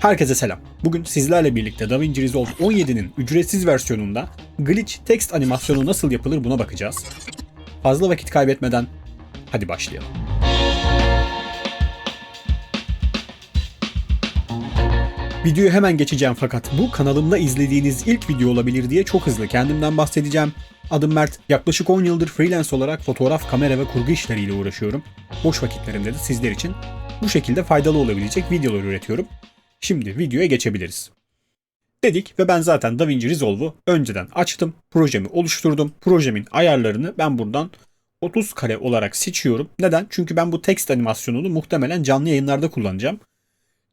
Herkese selam. Bugün sizlerle birlikte DaVinci Resolve 17'nin ücretsiz versiyonunda glitch text animasyonu nasıl yapılır buna bakacağız. Fazla vakit kaybetmeden hadi başlayalım. Videoyu hemen geçeceğim fakat bu kanalımda izlediğiniz ilk video olabilir diye çok hızlı kendimden bahsedeceğim. Adım Mert. Yaklaşık 10 yıldır freelance olarak fotoğraf, kamera ve kurgu işleriyle uğraşıyorum. Boş vakitlerimde de sizler için bu şekilde faydalı olabilecek videolar üretiyorum. Şimdi videoya geçebiliriz. Dedik ve ben zaten DaVinci Resolve'u önceden açtım. Projemi oluşturdum. Projemin ayarlarını ben buradan 30 kare olarak seçiyorum. Neden? Çünkü ben bu text animasyonunu muhtemelen canlı yayınlarda kullanacağım.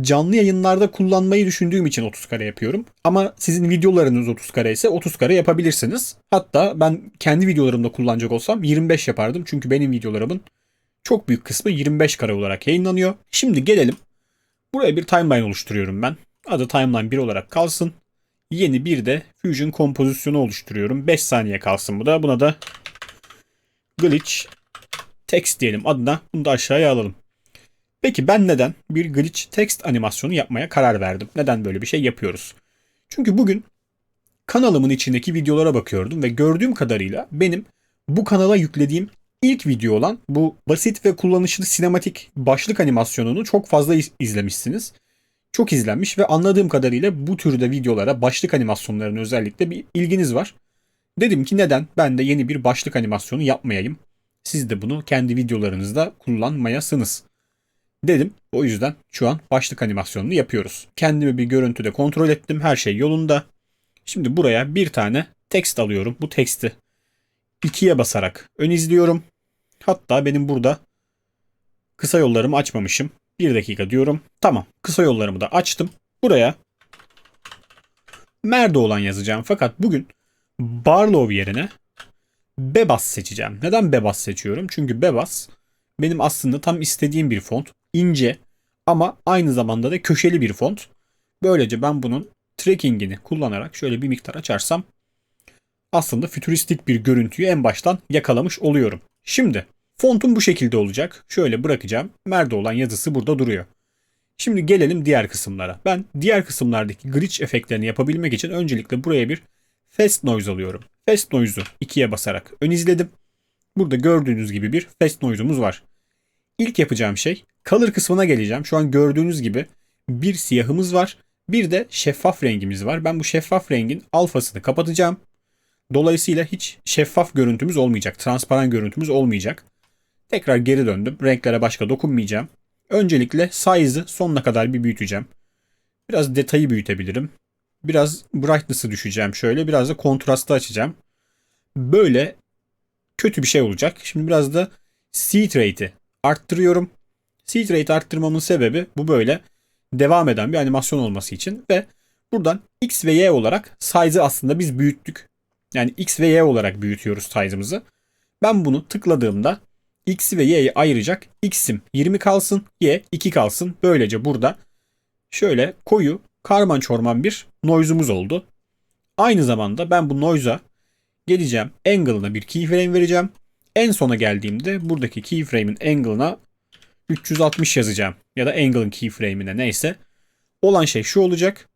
Canlı yayınlarda kullanmayı düşündüğüm için 30 kare yapıyorum. Ama sizin videolarınız 30 kare ise 30 kare yapabilirsiniz. Hatta ben kendi videolarımda kullanacak olsam 25 yapardım. Çünkü benim videolarımın çok büyük kısmı 25 kare olarak yayınlanıyor. Şimdi gelelim Buraya bir timeline oluşturuyorum ben. Adı timeline 1 olarak kalsın. Yeni bir de Fusion kompozisyonu oluşturuyorum. 5 saniye kalsın bu da. Buna da glitch text diyelim adına. Bunu da aşağıya alalım. Peki ben neden bir glitch text animasyonu yapmaya karar verdim? Neden böyle bir şey yapıyoruz? Çünkü bugün kanalımın içindeki videolara bakıyordum ve gördüğüm kadarıyla benim bu kanala yüklediğim ilk video olan bu basit ve kullanışlı sinematik başlık animasyonunu çok fazla iz- izlemişsiniz. Çok izlenmiş ve anladığım kadarıyla bu türde videolara başlık animasyonlarına özellikle bir ilginiz var. Dedim ki neden ben de yeni bir başlık animasyonu yapmayayım. Siz de bunu kendi videolarınızda kullanmayasınız. Dedim. O yüzden şu an başlık animasyonunu yapıyoruz. Kendimi bir görüntüde kontrol ettim. Her şey yolunda. Şimdi buraya bir tane text alıyorum. Bu teksti 2'ye basarak ön izliyorum. Hatta benim burada kısa yollarımı açmamışım. 1 dakika diyorum. Tamam. Kısa yollarımı da açtım. Buraya Merdo olan yazacağım. Fakat bugün Barlow yerine Bebas seçeceğim. Neden Bebas seçiyorum? Çünkü Bebas benim aslında tam istediğim bir font. İnce ama aynı zamanda da köşeli bir font. Böylece ben bunun tracking'ini kullanarak şöyle bir miktar açarsam aslında fütüristik bir görüntüyü en baştan yakalamış oluyorum. Şimdi fontum bu şekilde olacak. Şöyle bırakacağım. Merdo olan yazısı burada duruyor. Şimdi gelelim diğer kısımlara. Ben diğer kısımlardaki glitch efektlerini yapabilmek için öncelikle buraya bir fast noise alıyorum. Fast noise'u ikiye basarak ön izledim. Burada gördüğünüz gibi bir fast noise'umuz var. İlk yapacağım şey color kısmına geleceğim. Şu an gördüğünüz gibi bir siyahımız var. Bir de şeffaf rengimiz var. Ben bu şeffaf rengin alfasını kapatacağım. Dolayısıyla hiç şeffaf görüntümüz olmayacak. Transparan görüntümüz olmayacak. Tekrar geri döndüm. Renklere başka dokunmayacağım. Öncelikle size'ı sonuna kadar bir büyüteceğim. Biraz detayı büyütebilirim. Biraz brightness'ı düşeceğim şöyle. Biraz da kontrastı açacağım. Böyle kötü bir şey olacak. Şimdi biraz da seed rate'i arttırıyorum. Seed rate arttırmamın sebebi bu böyle devam eden bir animasyon olması için ve buradan X ve Y olarak size'ı aslında biz büyüttük. Yani X ve Y olarak büyütüyoruz size'ımızı. Ben bunu tıkladığımda X'i ve Y'yi ayıracak. X'im 20 kalsın, Y 2 kalsın. Böylece burada şöyle koyu, karman çorman bir noise'umuz oldu. Aynı zamanda ben bu noise'a geleceğim. Angle'ına bir keyframe vereceğim. En sona geldiğimde buradaki keyframe'in angle'ına 360 yazacağım. Ya da angle'ın keyframe'ine neyse. Olan şey şu olacak.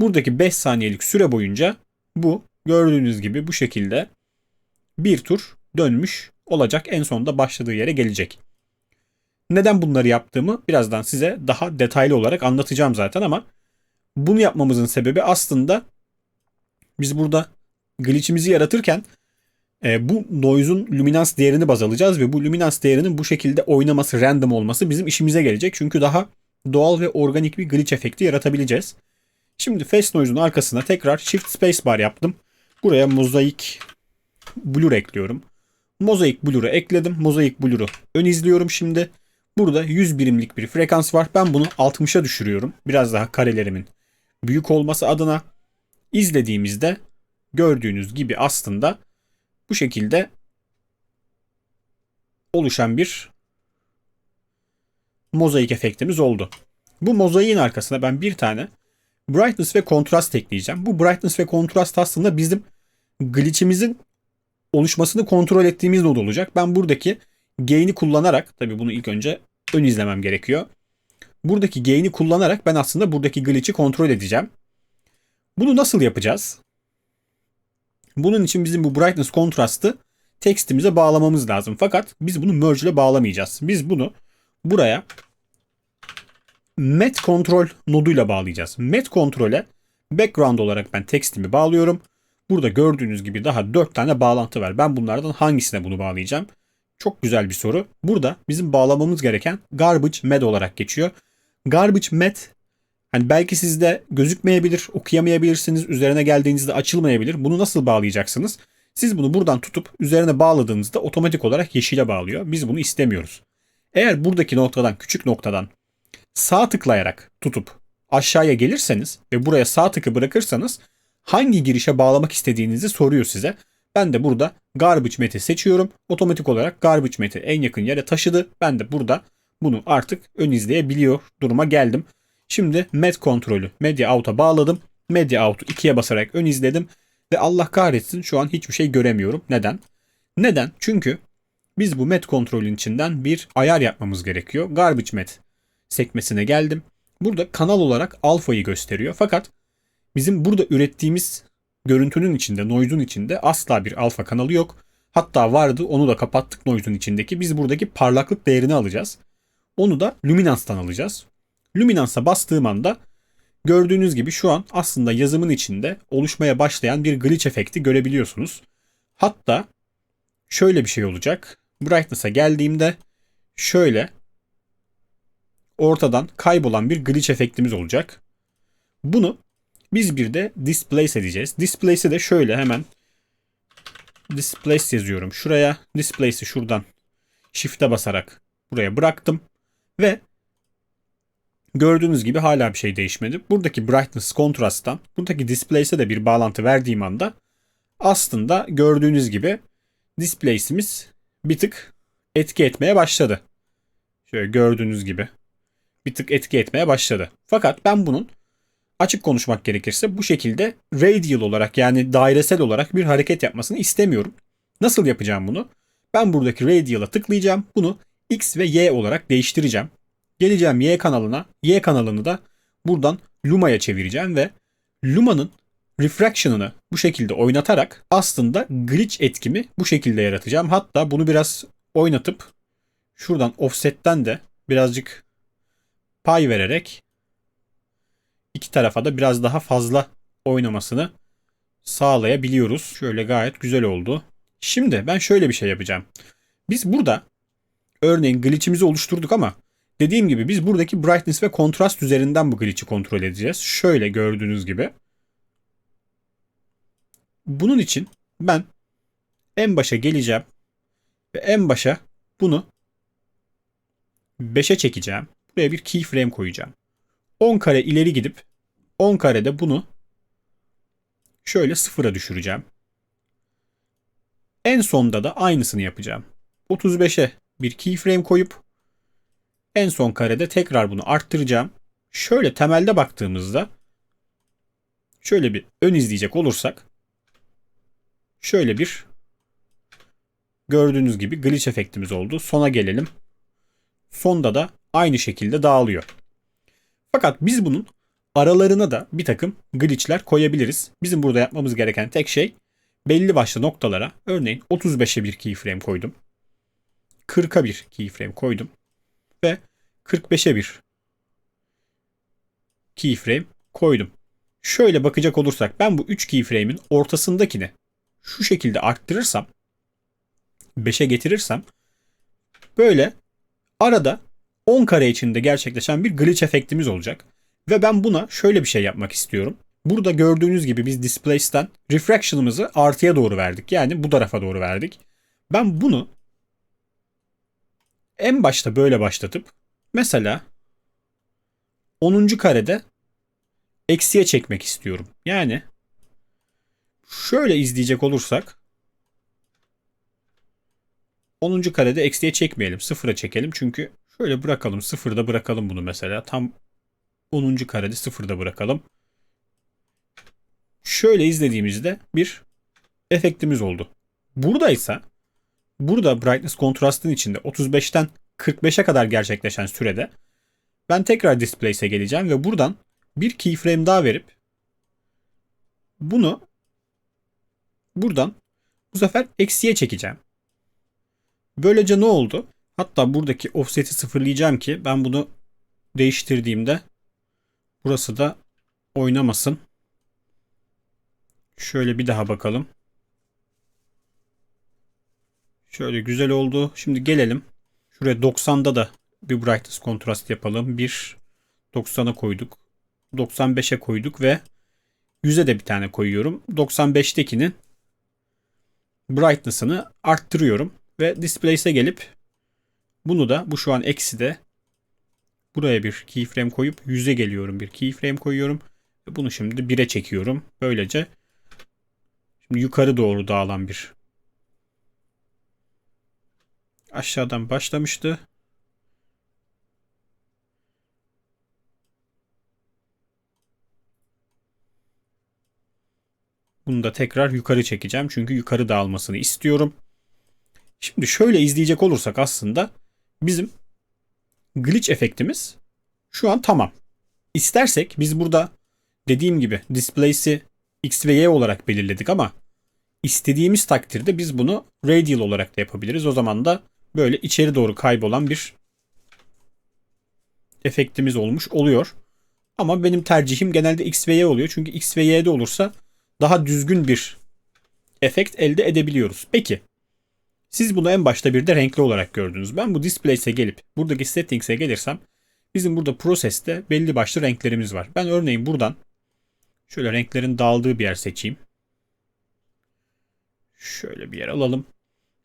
Buradaki 5 saniyelik süre boyunca bu gördüğünüz gibi bu şekilde bir tur dönmüş olacak. En sonunda başladığı yere gelecek. Neden bunları yaptığımı birazdan size daha detaylı olarak anlatacağım zaten ama bunu yapmamızın sebebi aslında biz burada glitch'imizi yaratırken e, bu noise'un luminans değerini baz alacağız ve bu luminans değerinin bu şekilde oynaması, random olması bizim işimize gelecek. Çünkü daha doğal ve organik bir glitch efekti yaratabileceğiz. Şimdi Face Noise'un arkasına tekrar Shift Spacebar yaptım. Buraya mozaik blur ekliyorum. Mozaik blur'u ekledim. Mozaik blur'u ön izliyorum şimdi. Burada 100 birimlik bir frekans var. Ben bunu 60'a düşürüyorum. Biraz daha karelerimin büyük olması adına. izlediğimizde gördüğünüz gibi aslında bu şekilde oluşan bir mozaik efektimiz oldu. Bu mozaiğin arkasına ben bir tane brightness ve kontrast ekleyeceğim. Bu brightness ve kontrast aslında bizim glitch'imizin oluşmasını kontrol ettiğimiz node olacak. Ben buradaki gain'i kullanarak tabii bunu ilk önce ön izlemem gerekiyor. buradaki gain'i kullanarak ben aslında buradaki glitch'i kontrol edeceğim. Bunu nasıl yapacağız? Bunun için bizim bu brightness kontrastı tekstimize bağlamamız lazım. Fakat biz bunu merge ile bağlamayacağız. Biz bunu buraya met kontrol noduyla bağlayacağız. Met kontrole background olarak ben tekstimi bağlıyorum. Burada gördüğünüz gibi daha 4 tane bağlantı var. Ben bunlardan hangisine bunu bağlayacağım? Çok güzel bir soru. Burada bizim bağlamamız gereken garbage med olarak geçiyor. Garbage med hani belki sizde gözükmeyebilir, okuyamayabilirsiniz, üzerine geldiğinizde açılmayabilir. Bunu nasıl bağlayacaksınız? Siz bunu buradan tutup üzerine bağladığınızda otomatik olarak yeşile bağlıyor. Biz bunu istemiyoruz. Eğer buradaki noktadan, küçük noktadan sağ tıklayarak tutup aşağıya gelirseniz ve buraya sağ tıkı bırakırsanız hangi girişe bağlamak istediğinizi soruyor size. Ben de burada garbage met'i seçiyorum. Otomatik olarak garbage met'i en yakın yere taşıdı. Ben de burada bunu artık ön izleyebiliyor duruma geldim. Şimdi med kontrolü media out'a bağladım. Media out'u ikiye basarak ön izledim. Ve Allah kahretsin şu an hiçbir şey göremiyorum. Neden? Neden? Çünkü biz bu met kontrolün içinden bir ayar yapmamız gerekiyor. Garbage met sekmesine geldim. Burada kanal olarak alfayı gösteriyor. Fakat bizim burada ürettiğimiz görüntünün içinde, noise'un içinde asla bir alfa kanalı yok. Hatta vardı onu da kapattık noise'un içindeki. Biz buradaki parlaklık değerini alacağız. Onu da luminanstan alacağız. Luminans'a bastığım anda gördüğünüz gibi şu an aslında yazımın içinde oluşmaya başlayan bir glitch efekti görebiliyorsunuz. Hatta şöyle bir şey olacak. Brightness'a geldiğimde şöyle ortadan kaybolan bir glitch efektimiz olacak. Bunu biz bir de displace edeceğiz. Displace'i de şöyle hemen displace yazıyorum. Şuraya displace'i şuradan shift'e basarak buraya bıraktım ve gördüğünüz gibi hala bir şey değişmedi. Buradaki brightness kontrasttan buradaki displace'e de bir bağlantı verdiğim anda aslında gördüğünüz gibi displace'imiz bir tık etki etmeye başladı. Şöyle gördüğünüz gibi bir tık etki etmeye başladı. Fakat ben bunun açık konuşmak gerekirse bu şekilde radial olarak yani dairesel olarak bir hareket yapmasını istemiyorum. Nasıl yapacağım bunu? Ben buradaki radial'a tıklayacağım. Bunu X ve Y olarak değiştireceğim. Geleceğim Y kanalına. Y kanalını da buradan Luma'ya çevireceğim ve Luma'nın refraction'ını bu şekilde oynatarak aslında glitch etkimi bu şekilde yaratacağım. Hatta bunu biraz oynatıp şuradan offset'ten de birazcık pay vererek iki tarafa da biraz daha fazla oynamasını sağlayabiliyoruz. Şöyle gayet güzel oldu. Şimdi ben şöyle bir şey yapacağım. Biz burada örneğin glitch'imizi oluşturduk ama dediğim gibi biz buradaki brightness ve kontrast üzerinden bu glitch'i kontrol edeceğiz. Şöyle gördüğünüz gibi. Bunun için ben en başa geleceğim ve en başa bunu 5'e çekeceğim. Buraya bir keyframe koyacağım. 10 kare ileri gidip 10 karede bunu şöyle sıfıra düşüreceğim. En sonda da aynısını yapacağım. 35'e bir keyframe koyup en son karede tekrar bunu arttıracağım. Şöyle temelde baktığımızda şöyle bir ön izleyecek olursak şöyle bir gördüğünüz gibi glitch efektimiz oldu. Sona gelelim. Sonda da aynı şekilde dağılıyor. Fakat biz bunun aralarına da bir takım glitchler koyabiliriz. Bizim burada yapmamız gereken tek şey belli başlı noktalara örneğin 35'e bir keyframe koydum. 40'a bir keyframe koydum. Ve 45'e bir keyframe koydum. Şöyle bakacak olursak ben bu 3 keyframe'in ortasındakini şu şekilde arttırırsam 5'e getirirsem böyle arada 10 kare içinde gerçekleşen bir glitch efektimiz olacak. Ve ben buna şöyle bir şey yapmak istiyorum. Burada gördüğünüz gibi biz displace'ten refraction'ımızı artıya doğru verdik. Yani bu tarafa doğru verdik. Ben bunu en başta böyle başlatıp mesela 10. karede eksiye çekmek istiyorum. Yani şöyle izleyecek olursak 10. karede eksiye çekmeyelim. Sıfıra çekelim. Çünkü şöyle bırakalım. Sıfırda bırakalım bunu mesela. Tam 10. karede sıfırda bırakalım. Şöyle izlediğimizde bir efektimiz oldu. Buradaysa burada brightness kontrastın içinde 35'ten 45'e kadar gerçekleşen sürede Ben tekrar Displace'e geleceğim ve buradan bir keyframe daha verip bunu buradan bu sefer eksiye çekeceğim. Böylece ne oldu? Hatta buradaki offset'i sıfırlayacağım ki ben bunu değiştirdiğimde burası da oynamasın. Şöyle bir daha bakalım. Şöyle güzel oldu. Şimdi gelelim. Şuraya 90'da da bir brightness kontrast yapalım. Bir 90'a koyduk. 95'e koyduk ve 100'e de bir tane koyuyorum. 95'tekinin brightness'ını arttırıyorum ve displace'e gelip bunu da bu şu an eksi de buraya bir keyframe koyup 100'e geliyorum. Bir keyframe koyuyorum. Bunu şimdi 1'e çekiyorum. Böylece şimdi yukarı doğru dağılan bir aşağıdan başlamıştı. Bunu da tekrar yukarı çekeceğim. Çünkü yukarı dağılmasını istiyorum. Şimdi şöyle izleyecek olursak aslında bizim glitch efektimiz şu an tamam. İstersek biz burada dediğim gibi displace'i x ve y olarak belirledik ama istediğimiz takdirde biz bunu radial olarak da yapabiliriz. O zaman da böyle içeri doğru kaybolan bir efektimiz olmuş oluyor. Ama benim tercihim genelde x ve y oluyor. Çünkü x ve y'de olursa daha düzgün bir efekt elde edebiliyoruz. Peki siz bunu en başta bir de renkli olarak gördünüz. Ben bu Displace'e gelip buradaki Settings'e gelirsem bizim burada proseste belli başlı renklerimiz var. Ben örneğin buradan şöyle renklerin dağıldığı bir yer seçeyim. Şöyle bir yer alalım.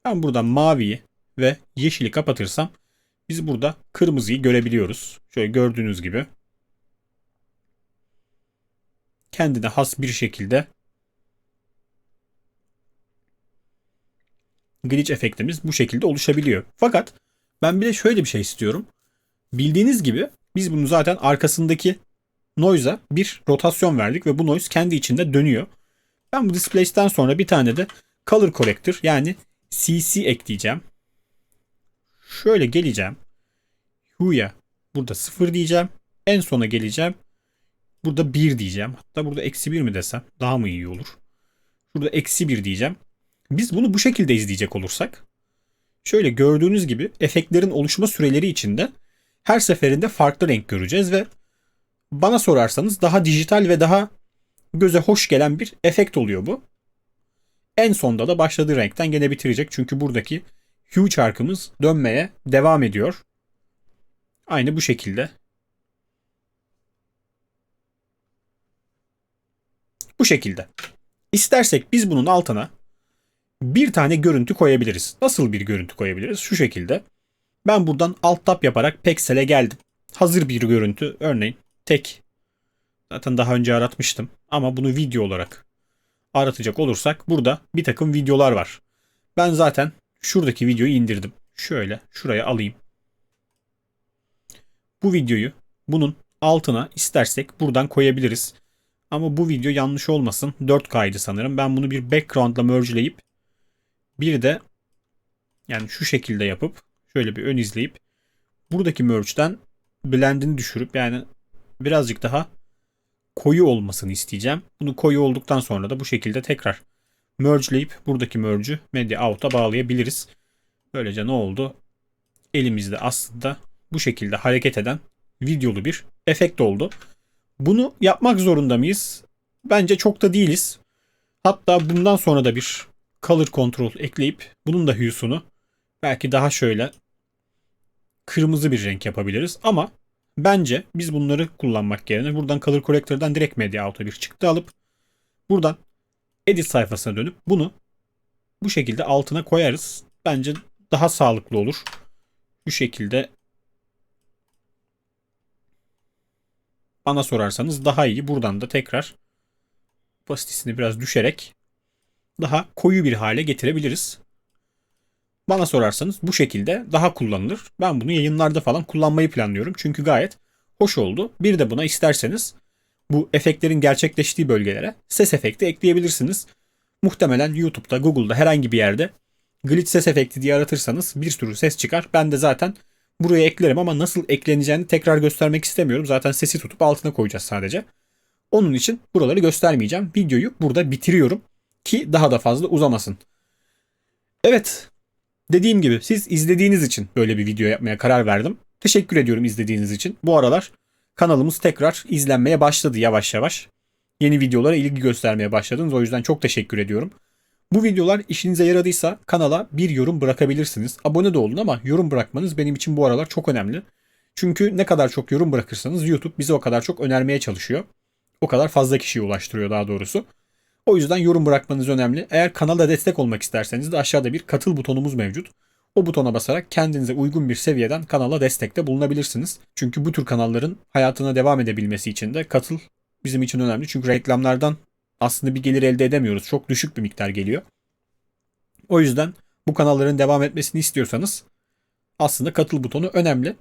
Ben buradan maviyi ve yeşili kapatırsam biz burada kırmızıyı görebiliyoruz. Şöyle gördüğünüz gibi kendine has bir şekilde glitch efektimiz bu şekilde oluşabiliyor. Fakat ben bir de şöyle bir şey istiyorum. Bildiğiniz gibi biz bunu zaten arkasındaki noise'a bir rotasyon verdik ve bu noise kendi içinde dönüyor. Ben bu displace'den sonra bir tane de color corrector yani CC ekleyeceğim. Şöyle geleceğim. Hue'ya burada 0 diyeceğim. En sona geleceğim. Burada 1 diyeceğim. Hatta burada eksi 1 mi desem daha mı iyi olur? Burada eksi 1 diyeceğim. Biz bunu bu şekilde izleyecek olursak şöyle gördüğünüz gibi efektlerin oluşma süreleri içinde her seferinde farklı renk göreceğiz ve bana sorarsanız daha dijital ve daha göze hoş gelen bir efekt oluyor bu. En sonda da başladığı renkten gene bitirecek çünkü buradaki hue çarkımız dönmeye devam ediyor. Aynı bu şekilde. Bu şekilde. İstersek biz bunun altına bir tane görüntü koyabiliriz. Nasıl bir görüntü koyabiliriz? Şu şekilde. Ben buradan alt tab yaparak Pexel'e geldim. Hazır bir görüntü. Örneğin tek. Zaten daha önce aratmıştım. Ama bunu video olarak aratacak olursak burada bir takım videolar var. Ben zaten şuradaki videoyu indirdim. Şöyle şuraya alayım. Bu videoyu bunun altına istersek buradan koyabiliriz. Ama bu video yanlış olmasın. 4K'ydı sanırım. Ben bunu bir background'la merge'leyip bir de yani şu şekilde yapıp şöyle bir ön izleyip buradaki merge'den blendini düşürüp yani birazcık daha koyu olmasını isteyeceğim. Bunu koyu olduktan sonra da bu şekilde tekrar merge'leyip buradaki merge'ü media out'a bağlayabiliriz. Böylece ne oldu? Elimizde aslında bu şekilde hareket eden videolu bir efekt oldu. Bunu yapmak zorunda mıyız? Bence çok da değiliz. Hatta bundan sonra da bir color control ekleyip bunun da hue'sunu belki daha şöyle kırmızı bir renk yapabiliriz. Ama bence biz bunları kullanmak yerine buradan color corrector'dan direkt media out'a bir çıktı alıp buradan edit sayfasına dönüp bunu bu şekilde altına koyarız. Bence daha sağlıklı olur. Bu şekilde bana sorarsanız daha iyi. Buradan da tekrar opasitesini biraz düşerek daha koyu bir hale getirebiliriz. Bana sorarsanız bu şekilde daha kullanılır. Ben bunu yayınlarda falan kullanmayı planlıyorum. Çünkü gayet hoş oldu. Bir de buna isterseniz bu efektlerin gerçekleştiği bölgelere ses efekti ekleyebilirsiniz. Muhtemelen YouTube'da, Google'da herhangi bir yerde glitch ses efekti diye aratırsanız bir sürü ses çıkar. Ben de zaten buraya eklerim ama nasıl ekleneceğini tekrar göstermek istemiyorum. Zaten sesi tutup altına koyacağız sadece. Onun için buraları göstermeyeceğim. Videoyu burada bitiriyorum ki daha da fazla uzamasın. Evet. Dediğim gibi siz izlediğiniz için böyle bir video yapmaya karar verdim. Teşekkür ediyorum izlediğiniz için. Bu aralar kanalımız tekrar izlenmeye başladı yavaş yavaş. Yeni videolara ilgi göstermeye başladınız. O yüzden çok teşekkür ediyorum. Bu videolar işinize yaradıysa kanala bir yorum bırakabilirsiniz. Abone de olun ama yorum bırakmanız benim için bu aralar çok önemli. Çünkü ne kadar çok yorum bırakırsanız YouTube bizi o kadar çok önermeye çalışıyor. O kadar fazla kişiye ulaştırıyor daha doğrusu. O yüzden yorum bırakmanız önemli. Eğer kanala destek olmak isterseniz de aşağıda bir katıl butonumuz mevcut. O butona basarak kendinize uygun bir seviyeden kanala destekte bulunabilirsiniz. Çünkü bu tür kanalların hayatına devam edebilmesi için de katıl bizim için önemli. Çünkü reklamlardan aslında bir gelir elde edemiyoruz. Çok düşük bir miktar geliyor. O yüzden bu kanalların devam etmesini istiyorsanız aslında katıl butonu önemli.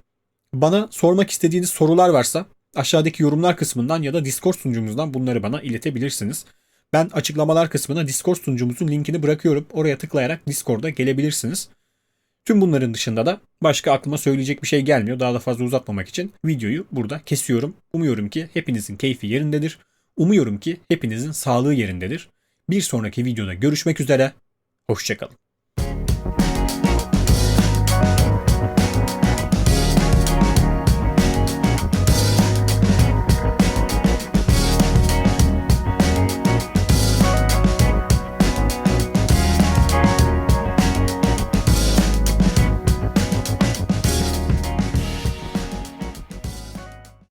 Bana sormak istediğiniz sorular varsa aşağıdaki yorumlar kısmından ya da Discord sunucumuzdan bunları bana iletebilirsiniz. Ben açıklamalar kısmına Discord sunucumuzun linkini bırakıyorum. Oraya tıklayarak Discord'a gelebilirsiniz. Tüm bunların dışında da başka aklıma söyleyecek bir şey gelmiyor. Daha da fazla uzatmamak için videoyu burada kesiyorum. Umuyorum ki hepinizin keyfi yerindedir. Umuyorum ki hepinizin sağlığı yerindedir. Bir sonraki videoda görüşmek üzere. Hoşçakalın.